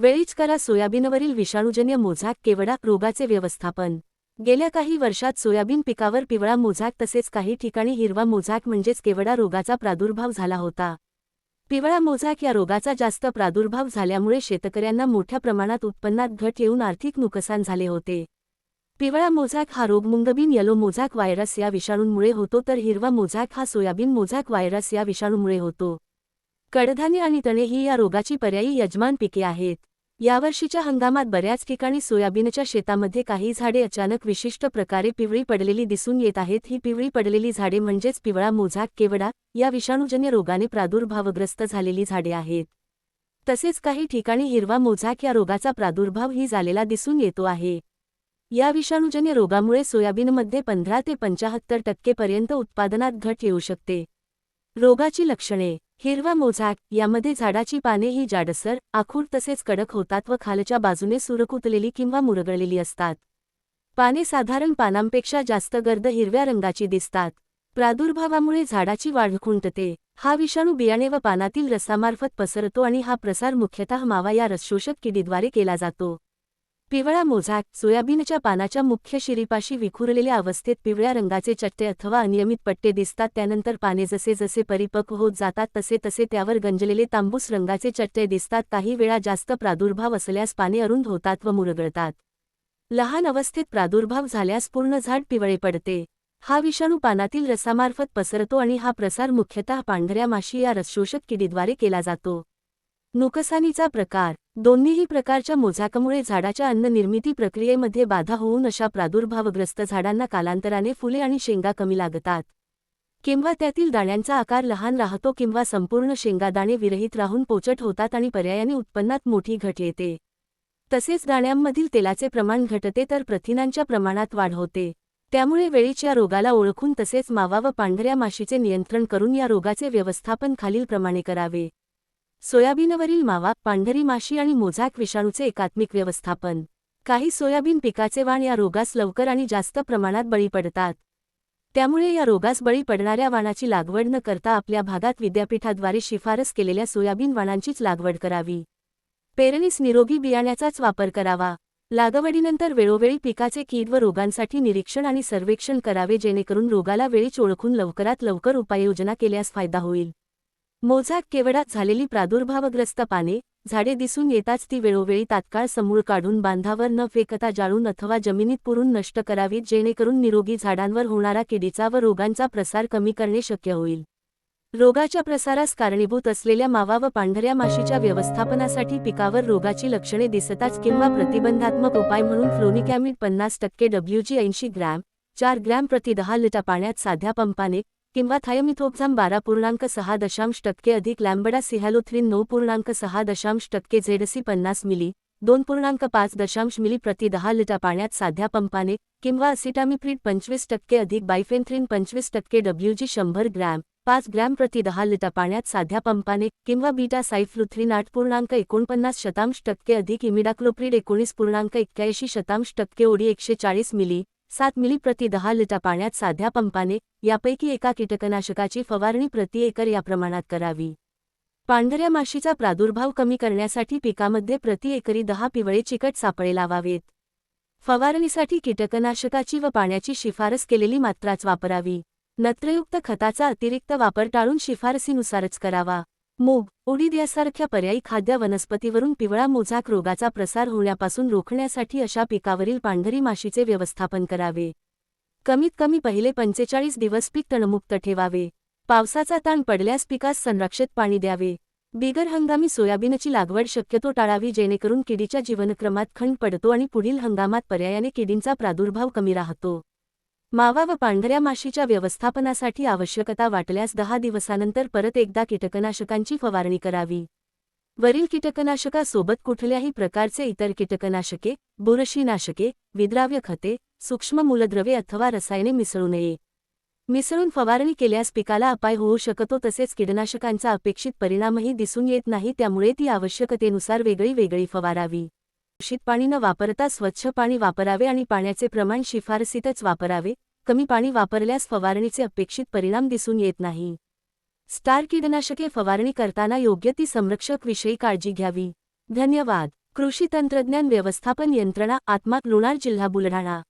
वेळीच करा सोयाबीनवरील विषाणूजन्य मोझाक केवडा रोगाचे व्यवस्थापन. गेल्या काही वर्षात सोयाबीन पिकावर पिवळा मोझाक तसेच काही ठिकाणी हिरवा मोझाक म्हणजेच केवडा रोगाचा प्रादुर्भाव झाला होता. पिवळा मोझाक या रोगाचा जास्त प्रादुर्भाव झाल्यामुळे शेतकऱ्यांना मोठ्या प्रमाणात उत्पन्नात घट येऊन आर्थिक नुकसान झाले होते. पिवळा मोझाक हा रोग मुंगबीन येलो मोझाक व्हायरस या विषाणूंमुळे होतो तर हिरवा मोझाक हा सोयाबीन मोझाक व्हायरस या विषाणूमुळे होतो. कडधान्य आणि तणे ही या रोगाची पर्यायी यजमान पिके आहेत. यावर्षीच्या हंगामात बऱ्याच ठिकाणी सोयाबीनच्या शेतामध्ये काही झाडे अचानक विशिष्ट प्रकारे पिवळी पडलेली दिसून येत आहेत. ही पिवळी पडलेली झाडे म्हणजेच पिवळा मोझाक केवडा या विषाणूजन्य रोगाने प्रादुर्भावग्रस्त झालेली झाडे आहेत. तसेच काही ठिकाणी हिरवा मोझाक या रोगाचा प्रादुर्भाव ही झालेला दिसून येतो आहे. या विषाणूजन्य रोगामुळे सोयाबीनमध्ये पंधरा ते पंचाहत्तर टक्केपर्यंत उत्पादनात घट येऊ शकते. रोगाची लक्षणे हिरवा मोझाक यामध्ये झाडाची पाने ही जाडसर आखूड तसेच कडक होतात व खालच्या बाजूने सुरकुतलेली किंवा मुरगळलेली असतात. पाने साधारण पानांपेक्षा जास्त गर्द हिरव्या रंगाची दिसतात. प्रादुर्भावामुळे झाडाची वाढ खुंटते. हा विषाणू बियाणे व पानातील रसामार्फत पसरतो आणि हा प्रसार मुख्यतः मावा या रसशोषक किडीद्वारे केला जातो. पिवळा मोझाक सोयाबीनच्या पानाच्या मुख्य शिरीपाशी विखुरलेल्या अवस्थेत पिवळ्या रंगाचे चट्टे अथवा अनियमित पट्टे दिसतात. त्यानंतर पाने जसे जसे परिपक्व होत जातात तसे तसे त्यावर गंजलेले तांबूस रंगाचे चट्टे दिसतात. काही वेळा जास्त प्रादुर्भाव असल्यास पाने अरुंद होतात व मुरगळतात. लहान अवस्थेत प्रादुर्भाव झाल्यास पूर्ण झाड पिवळे पडते. हा विषाणू पानातील रसामार्फत पसरतो आणि हा प्रसार मुख्यतः पांढऱ्या माशी या रसशोषक किडीद्वारे केला जातो. नुकसानीचा प्रकार दोन्हीही प्रकारच्या मोझाकामुळे झाडाच्या अन्न निर्मिती प्रक्रियेमध्ये बाधा होऊन अशा प्रादुर्भावग्रस्त झाडांना कालांतराने फुले आणि शेंगा कमी लागतात. किंवा त्यातील दाण्यांचा आकार लहान राहतो किंवा संपूर्ण शेंगादाणे विरहित राहून पोचट होतात आणि पर्यायाने उत्पन्नात मोठी घट येते. तसेच दाण्यांमधील तेलाचे प्रमाण घटते तर प्रथिनांच्या प्रमाणात वाढ होते. त्यामुळे वेळीच या रोगाला ओळखून तसेच मावा व पांढऱ्या माशीचे नियंत्रण करून या रोगाचे व्यवस्थापन खालीलप्रमाणे करावे. सोयाबीनवरील मावा पांढरी माशी आणि मोझाक विषाणूचे एकात्मिक व्यवस्थापन. काही सोयाबीन पिकाचे वाण या रोगास लवकर आणि जास्त प्रमाणात बळी पडतात. त्यामुळे या रोगास बळी पडणाऱ्या वाणाची लागवड न करता आपल्या भागात विद्यापीठाद्वारे शिफारस केलेल्या सोयाबीन वाणांचीच लागवड करावी. पेरणीस निरोगी बियाण्याचाच वापर करावा. लागवडीनंतर वेळोवेळी पिकाचे कीड व रोगांसाठी निरीक्षण आणि सर्वेक्षण करावे जेणेकरून रोगाला वेळीच ओळखून लवकरात लवकर उपाययोजना केल्यास फायदा होईल. मोझाक केवडात झालेली प्रादुर्भावग्रस्त पाने झाडे दिसून येताच ती वेळोवेळी तात्काळ समूळ काढून बांधावर न फेकता जाळून अथवा जमिनीत पुरून नष्ट करावीत जेणेकरून निरोगी झाडांवर होणारा किडीचा व रोगांचा प्रसार कमी करणे शक्य होईल. रोगाच्या प्रसारास कारणीभूत असलेल्या मावा व पांढऱ्या माशीच्या व्यवस्थापनासाठी पिकावर रोगाची लक्षणे दिसताच किंवा प्रतिबंधात्मक उपाय म्हणून फ्लोनिकॅमिड पन्नास टक्के डब्ल्यूजी ऐंशी ग्रॅम चार ग्रॅम प्रति दहा लिटर पाण्यात साध्या पंपाने किंवा थायमिथोक्झाम बारा पूर्णांक सहा दशांश टक्के अधिक लॅम्बडा सिहॅलोथ्रिन नऊ पूर्णांक सहा दशांश टक्के झेडसी पन्नास मिली दोन पूर्णांक पाच दशांश मिली प्रति दहा लिटर पाण्यात साध्या पंपाने किंवा असिटामिफ्रीड पंचवीस टक्के अधिक बायफेन्थ्रिन पंचवीस टक्के डब्ल्यूजी शंभर ग्रॅम पाच ग्रॅम प्रति दहा लिटर पाण्यात साध्या पंपाने किंवा बीटा सायफ्लुथ्रिन आठ पूर्णांक एकोणपन्नास शतांश टक्के अधिक इमिडाक्लोप्रीड एकोणीस पूर्णांक एक्क्याऐंशी शतांश टक्के ओडी एकशे चाळीस मिली सात मिली प्रति दहा लिटर पाण्यात साध्या पंपाने यापैकी एका कीटकनाशकाची फवारणी प्रति एकर या प्रमाणात करावी. पांढऱ्या माशीचा प्रादुर्भाव कमी करण्यासाठी पिकामध्ये प्रति एकरी दहा पिवळे चिकट सापळे लावावेत. फवारणीसाठी कीटकनाशकाची व पाण्याची शिफारस केलेली मात्राच वापरावी. नत्रयुक्त खताचा अतिरिक्त वापर टाळून शिफारसीनुसारच करावा. मूग उडीद यासारख्या पर्यायी खाद्य वनस्पतीवरून पिवळा मोझाक रोगाचा प्रसार होण्यापासून रोखण्यासाठी अशा पिकावरील पांढरी माशीचे व्यवस्थापन करावे. कमीत कमी पहिले पंचेचाळीस दिवस पीक तणमुक्त ठेवावे. पावसाचा ताण पडल्यास पिकास संरक्षित पाणी द्यावे. बिगर हंगामी सोयाबीनची लागवड शक्यतो टाळावी जेणेकरून किडीच्या जीवनक्रमात खंड पडतो आणि पुढील हंगामात पर्यायाने किडींचा प्रादुर्भाव कमी राहतो. मावा व पांढऱ्या माशीच्या व्यवस्थापनासाठी आवश्यकता वाटल्यास दहा दिवसानंतर परत एकदा कीटकनाशकांची फवारणी करावी. वरील कीटकनाशकासोबत कुठल्याही प्रकारचे इतर कीटकनाशके बुरशीनाशके विद्राव्य खते सूक्ष्म मूलद्रव्ये अथवा रसायने मिसळू नये. मिसळून फवारणी केल्यास पिकाला अपाय होऊ शकतो तसेच कीटनाशकांचा अपेक्षित परिणामही दिसून येत नाही त्यामुळे ती आवश्यकतेनुसार वेगळी वेगळी फवारावी. दूषित पाणी न वापरता स्वच्छ पाणी वापरावे आणि पाण्याचे प्रमाण शिफारसीतच वापरावे कमी पाणी वापरल्यास फवारणीचे अपेक्षित परिणाम दिसून येत नाही. स्टार कीटनाशके फवारणी करताना योग्य ती संरक्षक विषयी काळजी घ्यावी. धन्यवाद. कृषी तंत्रज्ञान व्यवस्थापन यंत्रणा आत्मा लोणार जिल्हा बुलढाणा.